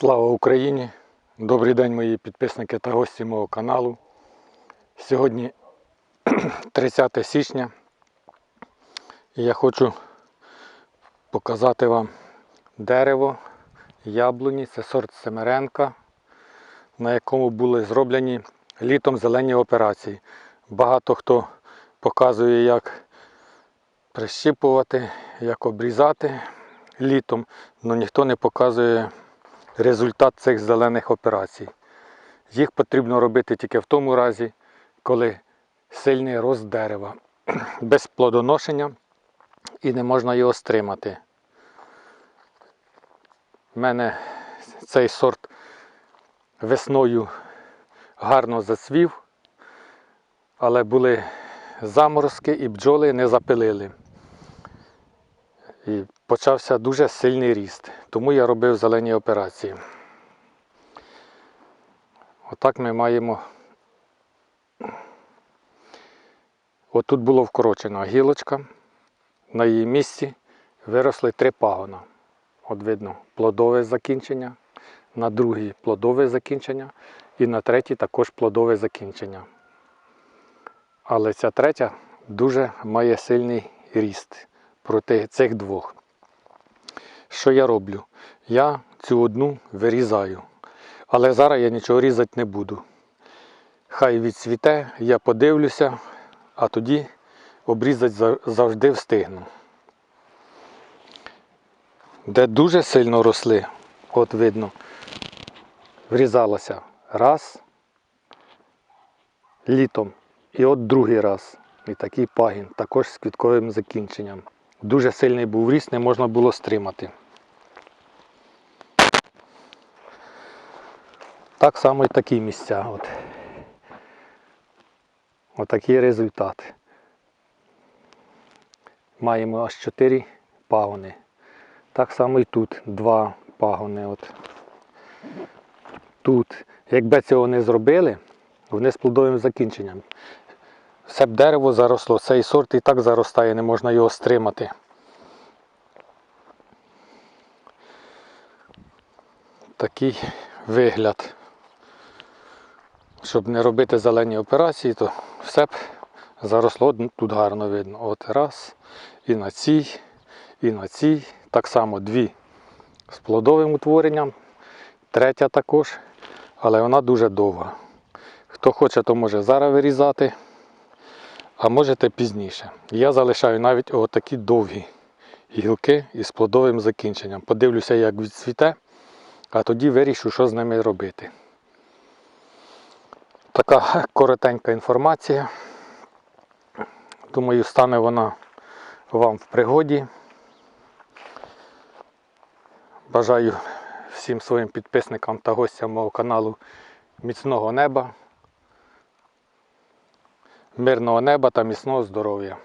Слава Україні! Добрий день, мої підписники та гості мого каналу. Сьогодні 30 січня і я хочу показати вам дерево яблуні. Це сорт Семеренка, на якому були зроблені літом зелені операції. Багато хто показує, як прищіпувати, як обрізати літом, але ніхто не показує результат цих зелених операцій. Їх потрібно робити тільки в тому разі, коли сильний рост дерева, без плодоношення і не можна його стримати. У мене цей сорт весною гарно зацвів, але були заморозки і бджоли не запилили. І почався дуже сильний ріст. Тому я робив зелені операції. Отак ми маємо. Отут було вкорочена гілочка. На її місці виросли три пагона. От видно, плодове закінчення, на другій плодове закінчення і на третій також плодове закінчення. Але ця третя дуже має сильний ріст проти цих двох. Що я роблю? Я цю одну вирізаю. Але зараз я нічого різати не буду. Хай відцвіте, я подивлюся, а тоді обрізати завжди встигну. Де дуже сильно росли, от видно, врізалося раз літом і от другий раз. І такий пагін, також з квітковим закінченням. Дуже сильний був ріст, не можна було стримати. Так само і такі місця. От. Отакий результат. Маємо аж 4 пагони. Так само і тут два пагони. От. Тут, якби цього не зробили, вони з плодовим закінченням. Все б дерево заросло, цей сорт і так заростає, не можна його стримати. Такий вигляд. Щоб не робити зелені операції, то все б заросло тут гарно видно. От раз, і на цій, і на цій. Так само дві з плодовим утворенням, третя також, але вона дуже довга. Хто хоче, то може зараз вирізати а можете пізніше. Я залишаю навіть отакі довгі гілки із плодовим закінченням. Подивлюся, як відцвіте, а тоді вирішу, що з ними робити. Така коротенька інформація. Думаю, стане вона вам в пригоді. Бажаю всім своїм підписникам та гостям мого каналу міцного неба мирного неба та міцного здоров'я.